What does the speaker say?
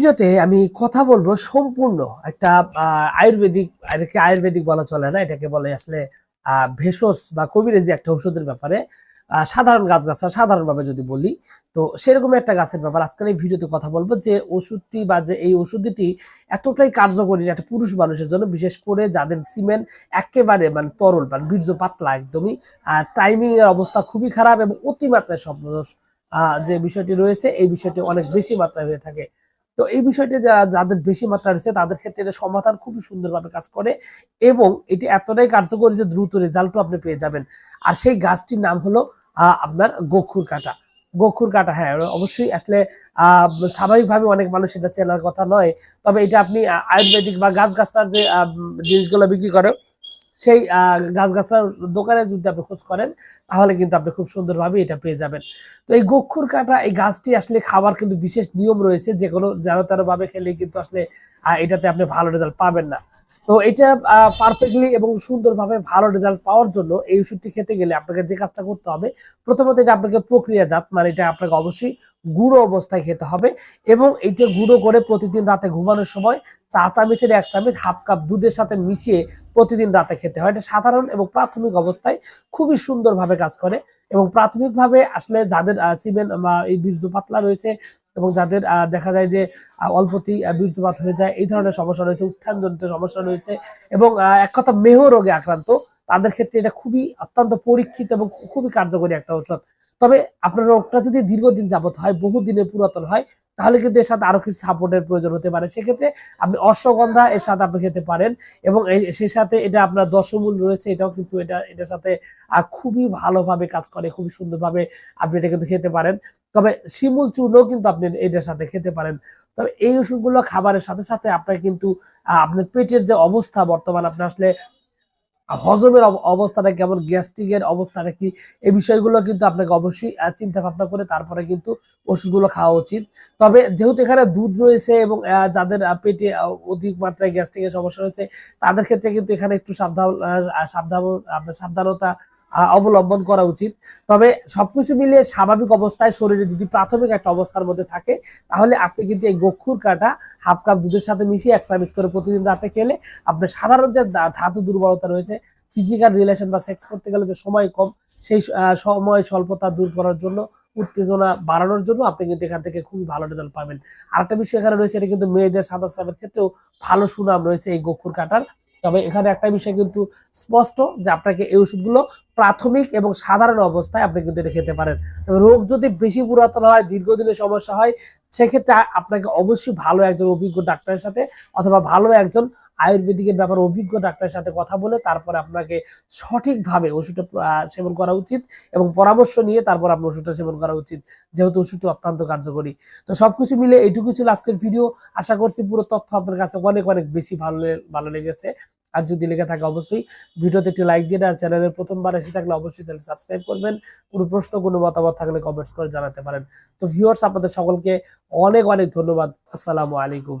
ভিডিওতে আমি কথা বলব সম্পূর্ণ একটা আয়ুর্বেদিক এটাকে আয়ুর্বেদিক বলা চলে না এটাকে বলে আসলে ভেষজ বা কবিরাজি একটা ওষুধের ব্যাপারে। সাধারণ গাছ গাছরা সাধারণভাবে যদি বলি তো সেরকম একটা গাছের ব্যাপার। আজকের এই ভিডিওতে কথা বলব যে ওষুধটি বা যে এই ওষুধটি এতটাই কার্যকরী একটা পুরুষ মানুষের জন্য বিশেষ করে যাদের সিমেন্ট একেবারে মানে তরল মানে বীর্য পাতলা একদমই টাইমিং এর অবস্থা খুবই খারাপ এবং অতিমাত্রায় আহ, যে বিষয়টি রয়েছে এই বিষয়টি অনেক বেশি মাত্রায় হয়ে থাকে। তো এই বিষয়টি যাদের বেশি মাত্রা রয়েছে, তাদের ক্ষেত্রে এটা সমাধান খুবই সুন্দরভাবে কাজ করে এবং এটি এতটাই কার্যকরী যে দ্রুত রেজাল্টও আপনি পেয়ে যাবেন। আর সেই গাছটির নাম হলো আপনার গোখুর কাটা। গোখুর কাটা হ্যাঁ অবশ্যই আসলে স্বাভাবিকভাবে অনেক মানুষ এটা চেনার কথা নয়। তবে এটা আপনি আয়ুর্বেদিক বা গাছ গাছটার যে জিনিসগুলো বিক্রি করে সেই আহ, গাছ গাছটার দোকানে যদি আপনি খোঁজ করেন তাহলে কিন্তু আপনি খুব সুন্দরভাবে এটা পেয়ে যাবেন। তো এই গক্ষুর কাটা এই গাছটি আসলে খাবার কিন্তু বিশেষ নিয়ম রয়েছে যে কোনো যেন তেরোভাবে খেলে কিন্তু আসলে এটাতে আপনি ভালো রেজাল্ট পাবেন না। তো এটা পারফেক্টলি এবং সুন্দরভাবে ভালো রেজাল্ট পাওয়ার জন্য এই ওষুধটি খেতে গেলে আপনাকে যে কাজটা করতে হবে, প্রথমত এটা আপনাকে প্রক্রিয়াজাত মানে এটা আপনাকে অবশ্যই গুঁড়ো অবস্থায় খেতে হবে এবং এইটা গুঁড়ো করে প্রতিদিন রাতে ঘুমানোর সময় চা চামচের এক চামচ, হাফ কাপ দুধের সাথে মিশিয়ে প্রতিদিন রাতে খেতে হয়। এটা সাধারণ এবং প্রাথমিক অবস্থায় খুবই সুন্দরভাবে কাজ করে এবং প্রাথমিকভাবে আসলে যাদের সিমেন্ট এই বীর্য পাতলা রয়েছে এবং যাদের দেখা যায় যে অল্পতেই বীর্যপাত হয়ে যায়, এই ধরনের সমস্যা রয়েছে, উত্থানজনিত সমস্যা রয়েছে এবং এক কথা মেহ রোগে আক্রান্ত, তাদের ক্ষেত্রে এটা খুবই অত্যন্ত পরীক্ষিত এবং খুবই কার্যকরী একটা ঔষধ। তবে আপনার রোগটা যদি দীর্ঘদিন যাবত হয় বহুদিনে পুরাতন হয় তাহলে কিন্তু এর সাথে আরও কিছু সাপোর্টের প্রয়োজন হতে পারে। সেক্ষেত্রে আপনি অশ্বগন্ধা এর সাথে আপনি খেতে পারেন এবং সেই সাথে এটা আপনার দশমূল রয়েছে, এটাও কিন্তু এটা, এটার সাথে খুবই ভালোভাবে কাজ করে, খুবই সুন্দরভাবে আপনি এটা কিন্তু খেতে পারেন। তবে শিমুল চূর্ণও কিন্তু আপনি এটার সাথে খেতে পারেন। তবে এই ওষুধগুলো খাবারের সাথে সাথে আপনার কিন্তু আপনার পেটের যে অবস্থা বর্তমান আপনার আসলে হজমের অব- অবস্থাটা কেমন, গ্যাস্ট্রিকের অবস্থাটা কি, এই বিষয়গুলো কিন্তু আপনাকে অবশ্যই চিন্তা ভাবনা করে তারপরে কিন্তু ওষুধগুলো খাওয়া উচিত। তবে যেহেতু এখানে দুধ রয়েছে এবং যাদের পেটে অধিক মাত্রায় গ্যাস্ট্রিকের সমস্যা রয়েছে, তাদের ক্ষেত্রে কিন্তু এখানে একটু সাবধান সাবধান, আপনার সাবধানতা অবলম্বন করা উচিত। তবে সবকিছু মিলিয়ে স্বাভাবিক অবস্থায় শরীরে যদি প্রাথমিক একটা অবস্থার মধ্যে থাকে, তাহলে আপনি কিন্তু এই গক্ষুর কাটা, হাফ কাপ দুধের সাথে মিশিয়ে এক চামচ করে প্রতিদিন রাতে খেলে আপনার সাধারণ যে ধাতু দুর্বলতা রয়েছে ফিজিক্যাল রিলেশন বা সেক্স করতে গেলে যে সময় কম, সেই সময় স্বল্পতা দূর করার জন্য, উত্তেজনা বাড়ানোর জন্য আপনি কিন্তু এখান থেকে খুবই ভালো রেজাল্ট পাবেন। আরেকটা বিষয় এখানে রয়েছে, এটা কিন্তু মেয়েদের সাদা স্রাবের ক্ষেত্রেও ভালো সুনাম রয়েছে এই গক্ষুর কাটার। তবে এখানে একটা বিষয় কিন্তু স্পষ্ট যে আপনাকে এই ওষুধগুলো প্রাথমিক এবং সাধারণ অবস্থায় আপনি কিন্তু এটা খেতে পারেন। তবে রোগ যদি বেশি পুরাতন হয়, দীর্ঘদিনের সমস্যা হয়, সেক্ষেত্রে আপনাকে অবশ্যই ভালো একজন অভিজ্ঞ ডাক্তারের সাথে অথবা ভালো একজন আয়ুর্বেদিকের ব্যাপারে অভিজ্ঞ ডাক্তারের সাথে কথা বলে তারপরে আপনাকে সঠিকভাবে ওষুধটা সেবন করা উচিত এবং পরামর্শ নিয়ে তারপর আপনার ওষুধটা সেবন করা উচিত। যেহেতু ওষুধটি অত্যন্ত কার্যকরী। তো সবকিছু মিলে এইটুকু ছিল আজকের ভিডিও আশা করছি পুরো তথ্য আপনার কাছে অনেক অনেক বেশি ভালো ভালো লেগেছে। আর যদি লেগে থাকে অবশ্যই ভিডিওতে একটি লাইক দিয়ে আর চ্যানেলের প্রথমবার এসে থাকলে অবশ্যই চ্যানেল সাবস্ক্রাইব করবেন। কোনো প্রশ্ন, কোনো মতামত থাকলে কমেন্টস করে জানাতে পারেন। তো ভিউয়ার্স আপনাদের সকলকে অনেক অনেক ধন্যবাদ। আসসালামু আলাইকুম।